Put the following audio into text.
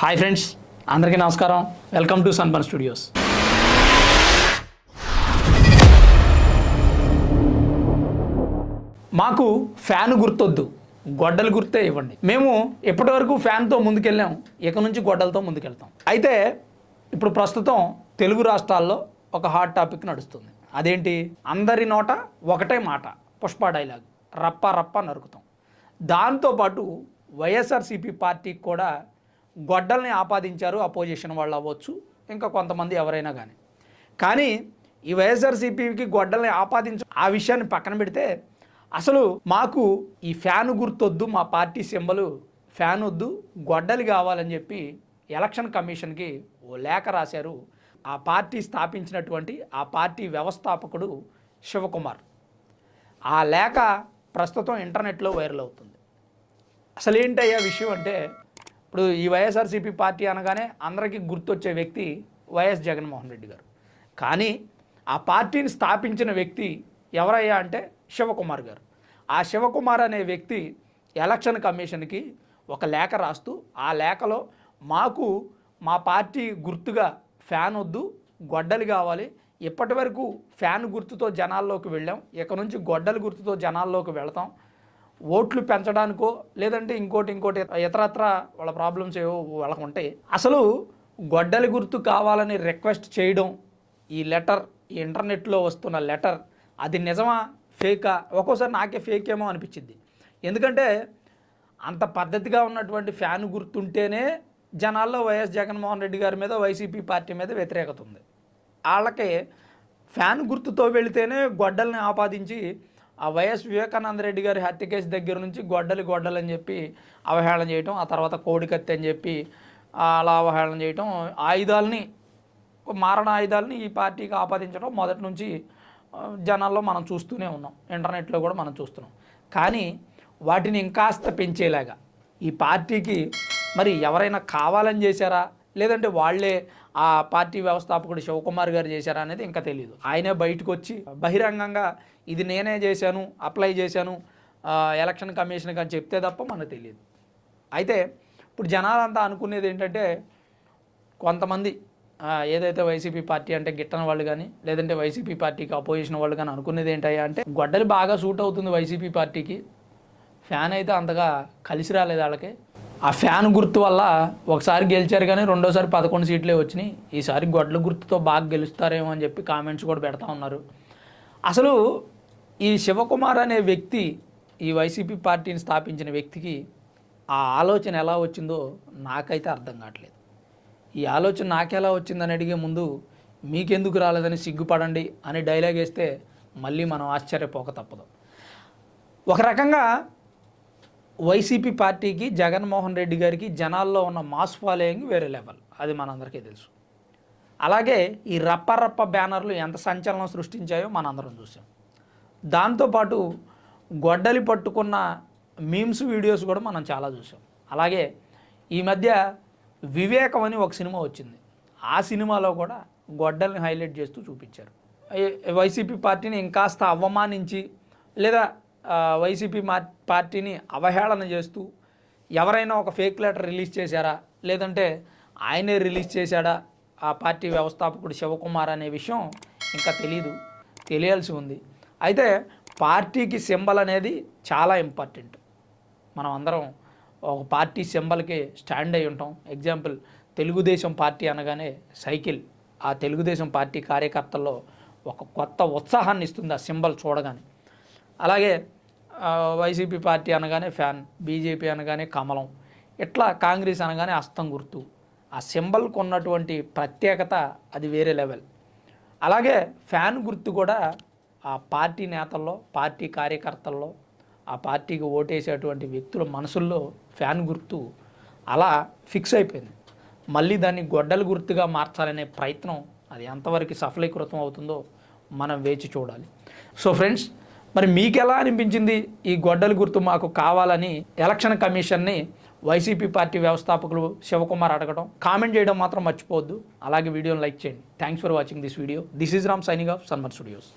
Hi friends అందరికీ నమస్కారం. Welcome to Sunburn studios మాకు ఫ్యాన్ గుర్తొద్దు గొడ్డలు గుర్తే ఇవ్వండి. మేము ఇప్పటివరకు ఫ్యాన్తో ముందుకెళ్ళాం ఇక నుంచి గొడ్డలతో ముందుకెళ్తాం. అయితే ఇప్పుడు ప్రస్తుతం తెలుగు రాష్ట్రాల్లో ఒక హాట్ టాపిక్ నడుస్తుంది. అదేంటి? అందరి నోట ఒకటే మాట పుష్ప డైలాగ్ రప్ప రప్ప నరుకుతాం. దాంతోపాటు వైఎస్ఆర్సీపీ పార్టీకి కూడా గొడ్డల్ని ఆపాదించారు అపోజిషన్ వాళ్ళు అవ్వచ్చు ఇంకా కొంతమంది ఎవరైనా కానీ కానీ ఈ వైఎస్ఆర్సీపీకి గొడ్డల్ని ఆపాదించ ఆ విషయాన్ని పక్కన పెడితే అసలు మాకు ఈ ఫ్యాన్ గుర్తొద్దు మా పార్టీ సింబలు ఫ్యాన్ వద్దు గొడ్డలి కావాలని చెప్పి ఎలక్షన్ కమిషన్కి ఓ లేఖ రాశారు ఆ పార్టీ స్థాపించినటువంటి ఆ పార్టీ వ్యవస్థాపకుడు శివకుమార్. ఆ లేఖ ప్రస్తుతం ఇంటర్నెట్లో వైరల్ అవుతుంది. అసలు ఏంటయ్యా విషయం అంటే ఇప్పుడు ఈ వైఎస్ఆర్సీపీ పార్టీ అనగానే అందరికీ గుర్తొచ్చే వ్యక్తి వైఎస్ జగన్మోహన్ రెడ్డి గారు. కానీ ఆ పార్టీని స్థాపించిన వ్యక్తి ఎవరయ్యా అంటే శివకుమార్ గారు. ఆ శివకుమార్ అనే వ్యక్తి ఎలక్షన్ కమిషన్కి ఒక లేఖ రాస్తూ ఆ లేఖలో మాకు మా పార్టీ గుర్తుగా ఫ్యాన్ వద్దు గొడ్డలు కావాలి. ఇప్పటి వరకు ఫ్యాన్ గుర్తుతో జనాల్లోకి వెళ్ళాం. ఇక నుంచి గొడ్డల గుర్తుతో జనాల్లోకి వెళతాం. ఓట్లు పెంచడానికో లేదంటే ఇంకోటి ఇంకోటి ఇతరత్ర వాళ్ళ ప్రాబ్లమ్స్ ఏవో వాళ్ళకు ఉంటాయి. అసలు గొడ్డలి గుర్తు కావాలని రిక్వెస్ట్ చేయడం ఈ లెటర్ ఈ ఇంటర్నెట్లో వస్తున్న లెటర్ అది నిజమా ఫేకా ఒక్కోసారి నాకే ఫేక్ ఏమో అనిపించింది ఎందుకంటే అంత పద్ధతిగా ఉన్నటువంటి ఫ్యాన్ గుర్తుంటేనే జనాల్లో వైఎస్ జగన్మోహన్ రెడ్డి గారి మీద వైసీపీ పార్టీ మీద వ్యతిరేకత ఉంది. వాళ్ళకి ఫ్యాన్ గుర్తుతో వెళితేనే గొడ్డల్ని ఆపాదించి ఆ వైఎస్ వివేకానంద రెడ్డి గారి హత్య కేసు దగ్గర నుంచి గొడ్డలి గొడ్డలు అని చెప్పి అవహేళన చేయటం ఆ తర్వాత కోడికత్తి అని చెప్పి అలా అవహేళన చేయటం ఆయుధాలని మారణ ఆయుధాలని ఈ పార్టీకి ఆపాదించడం మొదటి నుంచి జనాల్లో మనం చూస్తూనే ఉన్నాం. ఇంటర్నెట్లో కూడా మనం చూస్తున్నాం. కానీ వాటిని ఇంకాస్త పెంచేలాగా ఈ పార్టీకి మరి ఎవరైనా కావాలని చేశారా? లేదంటే వాళ్ళే ఆ పార్టీ వ్యవస్థాపకుడు శివకుమార్ గారు చేశారా అనేది ఇంకా తెలియదు ఆయనే బయటకు వచ్చి బహిరంగంగా ఇది నేనే చేశాను అప్లై చేశాను ఎలక్షన్ కమిషన్ కానీ చెప్తే తప్ప మనకు తెలియదు అయితే ఇప్పుడు జనాలంతా అనుకునేది ఏంటంటే కొంతమంది ఏదైతే వైసీపీ పార్టీ అంటే గిట్టని వాళ్ళు కానీ లేదంటే వైసీపీ పార్టీకి అపోజిషన్ వాళ్ళు కానీ అనుకునేది ఏంటయ్యా అంటే గొడ్డలి బాగా సూట్ అవుతుంది వైసీపీ పార్టీకి. ఫ్యాన్ అయితే అంతగా కలిసి రాలేదు వాళ్ళకి. ఆ ఫ్యాన్ గుర్తు వల్ల ఒకసారి గెలిచారు కానీ రెండోసారి పదకొండు సీట్లే వచ్చినాయి. ఈసారి గొడ్ల గుర్తుతో బాగా గెలుస్తారేమో అని చెప్పి కామెంట్స్ కూడా పెడతా ఉన్నారు. అసలు ఈ శివకుమార్ అనే వ్యక్తి ఈ వైసీపీ పార్టీని స్థాపించిన వ్యక్తికి ఆ ఆలోచన ఎలా వచ్చిందో నాకైతే అర్థం కావట్లేదు. ఈ ఆలోచన నాకెలా వచ్చిందని అడిగే ముందు మీకెందుకు రాలేదని సిగ్గుపడండి అని డైలాగ్ వేస్తే మళ్ళీ మనం ఆశ్చర్యపోక తప్పదు. ఒక రకంగా వైసీపీ పార్టీకి జగన్మోహన్ రెడ్డి గారికి జనాల్లో ఉన్న మాస్ ఫాలోయింగ్ వేరే లెవెల్. అది మనందరికీ తెలుసు. అలాగే ఈ రప్ప రప్ప బ్యానర్లు ఎంత సంచలనం సృష్టించాయో మనందరం చూసాం. దాంతోపాటు గొడ్డలి పట్టుకున్న మీమ్స్ వీడియోస్ కూడా మనం చాలా చూసాం. అలాగే ఈ మధ్య వివేకం అని ఒక సినిమా వచ్చింది. ఆ సినిమాలో కూడా గొడ్డల్ని హైలైట్ చేస్తూ చూపించారు. వైసీపీ పార్టీని ఇంకాస్త అవమానించి లేదా వైసీపీ మా పార్టీని అవహేళన చేస్తూ ఎవరైనా ఒక ఫేక్ లెటర్ రిలీజ్ చేశారా? లేదంటే ఆయనే రిలీజ్ చేశాడా? ఆ పార్టీ వ్యవస్థాపకుడు శివకుమార్ అనే విషయం ఇంకా తెలియదు తెలియాల్సి ఉంది. అయితే పార్టీకి సింబల్ అనేది చాలా ఇంపార్టెంట్. మనం అందరం ఒక పార్టీ సింబల్కి స్టాండ్ అయి ఉంటాం. ఎగ్జాంపుల్ తెలుగుదేశం పార్టీ అనగానే సైకిల్. ఆ తెలుగుదేశం పార్టీ కార్యకర్తల్లో ఒక కొత్త ఉత్సాహాన్ని ఇస్తుంది ఆ సింబల్ చూడగానే. అలాగే వైసీపీ పార్టీ అనగానే ఫ్యాన్ బీజేపీ అనగానే కమలం ఇట్లా కాంగ్రెస్ అనగానే అస్తం గుర్తు. ఆ సింబల్కు ఉన్నటువంటి ప్రత్యేకత అది వేరే లెవెల్. అలాగే ఫ్యాన్ గుర్తు కూడా ఆ పార్టీ నేతల్లో పార్టీ కార్యకర్తల్లో ఆ పార్టీకి ఓటేసేటువంటి వ్యక్తుల మనసుల్లో ఫ్యాన్ గుర్తు అలా ఫిక్స్ అయిపోయింది. మళ్ళీ దాన్ని గొడ్డల గుర్తుగా మార్చాలనే ప్రయత్నం అది ఎంతవరకు సఫలీకృతం అవుతుందో మనం వేచి చూడాలి. సో ఫ్రెండ్స్ మరి మీకు ఎలా అనిపించింది ఈ గొడ్డలి గుర్తు మాకు కావాలని ఎలక్షన్ కమిషన్ని వైసీపీ పార్టీ వ్యవస్థాపకులు శివకుమార్ అడగడం కామెంట్ చేయడం మాత్రం మర్చిపోవద్దు. అలాగే వీడియోని లైక్ చేయండి. Thanks for watching this video this is Ram signing off Sunburn studios